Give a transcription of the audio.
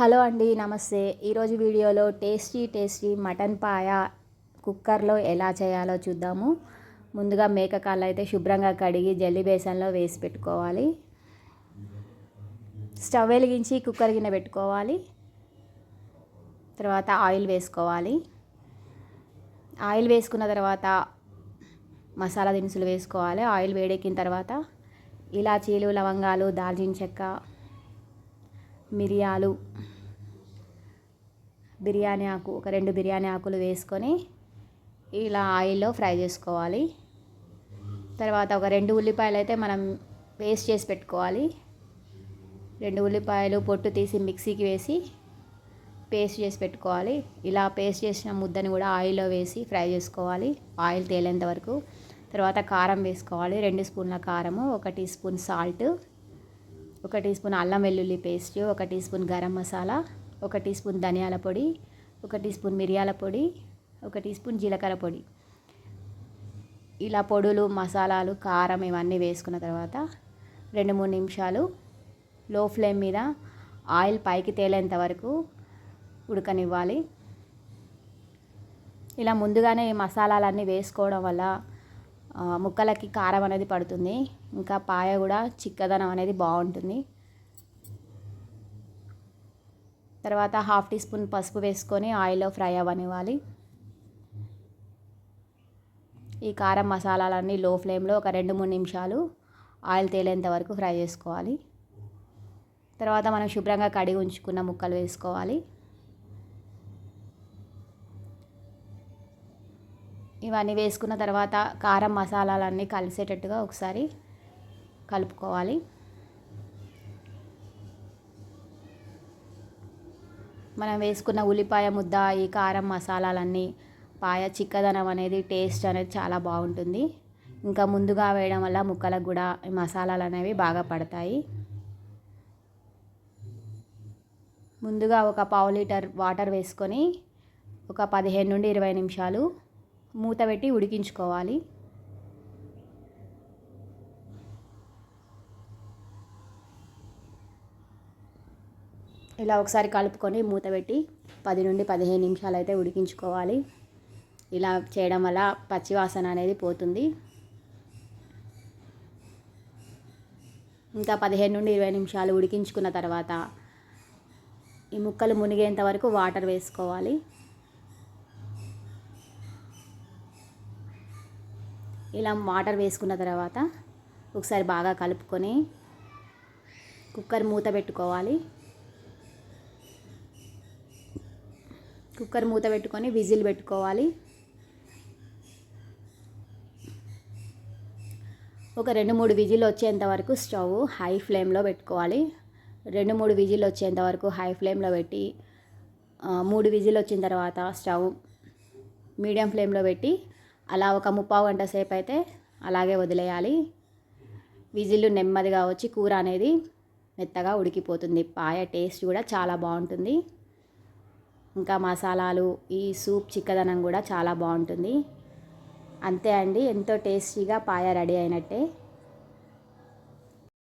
Hello అండి నమస్తే. ఈరోజు వీడియోలో టేస్టీ టేస్టీ మటన్ పాయ కుక్కర్లో ఎలా చేయాలో చూద్దాము. ముందుగా మేకకాళ్ళు అయితే శుభ్రంగా కడిగి జల్లి బేసన్లో వేసి పెట్టుకోవాలి. స్టవ్ వెలిగించి కుక్కర్ గిన్నె పెట్టుకోవాలి. తర్వాత ఆయిల్ వేసుకోవాలి. ఆయిల్ వేసుకున్న తర్వాత మసాలా దినుసులు వేసుకోవాలి. ఆయిల్ వేడెక్కిన తర్వాత ఇలాచీలు లవంగాలు దాల్చిన చెక్క మిరియాలు. బిర్యానీ ఆకు ఒక రెండు బిర్యానీ ఆకులు వేసుకొని ఇలా ఆయిల్లో ఫ్రై చేసుకోవాలి. తర్వాత ఒక రెండు ఉల్లిపాయలు అయితే మనం పేస్ట్ చేసి పెట్టుకోవాలి. రెండు ఉల్లిపాయలు పొట్టు తీసి మిక్సీకి వేసి పేస్ట్ చేసి పెట్టుకోవాలి. ఇలా పేస్ట్ చేసిన ముద్దని కూడా ఆయిల్లో వేసి ఫ్రై చేసుకోవాలి. ఆయిల్ తేలేంత వరకు. తర్వాత కారం వేసుకోవాలి. రెండు స్పూన్ల కారము ఒక టీ స్పూన్ సాల్ట్ ఒక టీ స్పూన్ అల్లం వెల్లుల్లి పేస్ట్ ఒక టీ స్పూన్ గరం మసాలా ఒక టీ స్పూన్ ధనియాల పొడి ఒక టీ స్పూన్ మిరియాల పొడి ఒక టీ స్పూన్ జీలకర్ర పొడి. ఇలా పొడులు మసాలాలు కారం ఇవన్నీ వేసుకున్న తర్వాత రెండు మూడు నిమిషాలు లో ఫ్లేమ్ మీద ఆయిల్ పైకి తేలేంత వరకు ఉడకనివ్వాలి. ఇలా ముందుగానే మసాలాలన్నీ వేసుకోవడం వల్ల ముక్కలకి కారం అనేది పడుతుంది. ఇంకా పాయ కూడా చిక్కదనం అనేది బాగుంటుంది. తర్వాత హాఫ్ టీ స్పూన్ పసుపు వేసుకొని ఆయిల్లో ఫ్రై అవ్వనివ్వాలి. ఈ కారం మసాలాలన్నీ లో ఫ్లేమ్లో ఒక రెండు మూడు నిమిషాలు ఆయిల్ తేలేంత వరకు ఫ్రై చేసుకోవాలి. తర్వాత మనం శుభ్రంగా కడిగి ఉంచుకున్న ముక్కలు వేసుకోవాలి. ఇవన్నీ వేసుకున్న తర్వాత కారం మసాలాలన్నీ కలిసేటట్టుగా ఒకసారి కలుపుకోవాలి. మనం వేసుకున్న ఉల్లిపాయ ముద్ద ఈ కారం మసాలాలన్నీ పాయ చిక్కదనం అనేది టేస్ట్ అనేది చాలా బాగుంటుంది. ఇంకా ముందుగా వేయడం వల్ల ముక్కలకు కూడా ఈ మసాలాలు అనేవి బాగా పడతాయి. ముందుగా ఒక పావు లీటర్ వాటర్ వేసుకొని ఒక పదిహేను నుండి ఇరవై నిమిషాలు మూత పెట్టి ఉడికించుకోవాలి. ఇలా ఒకసారి కలుపుకొని మూత పెట్టి పది నుండి పదిహేను నిమిషాలు అయితే ఉడికించుకోవాలి. ఇలా చేయడం వల్ల పచ్చివాసన అనేది పోతుంది. ఇంకా పదిహేను నుండి ఇరవై నిమిషాలు ఉడికించుకున్న తర్వాత ఈ ముక్కలు మునిగేంత వరకు వాటర్ వేసుకోవాలి. ఇలా వాటర్ వేసుకున్న తర్వాత ఒకసారి బాగా కలుపుకొని కుక్కర్ మూత పెట్టుకోవాలి. కుక్కర్ మూత పెట్టుకొని విజిల్ పెట్టుకోవాలి. ఒక రెండు మూడు విజిల్ వచ్చేంత వరకు స్టవ్ హై ఫ్లేమ్లో పెట్టుకోవాలి. రెండు మూడు విజిల్ వచ్చేంత వరకు హై ఫ్లేమ్లో పెట్టి మూడు విజిల్ వచ్చిన తర్వాత స్టవ్ మీడియం ఫ్లేమ్లో పెట్టి అలా ఒక ముప్పావు గంట సేపు అయితే అలాగే వదిలేయాలి. విజిల్లు నెమ్మదిగా వచ్చి కూర అనేది మెత్తగా ఉడికిపోతుంది. పాయ టేస్ట్ కూడా చాలా బాగుంటుంది. ఇంకా మసాలాలు ఈ సూప్ చిక్కదనం కూడా చాలా బాగుంటుంది. అంతే అండి. ఎంతో టేస్టీగా పాయ రెడీ అయినట్టే.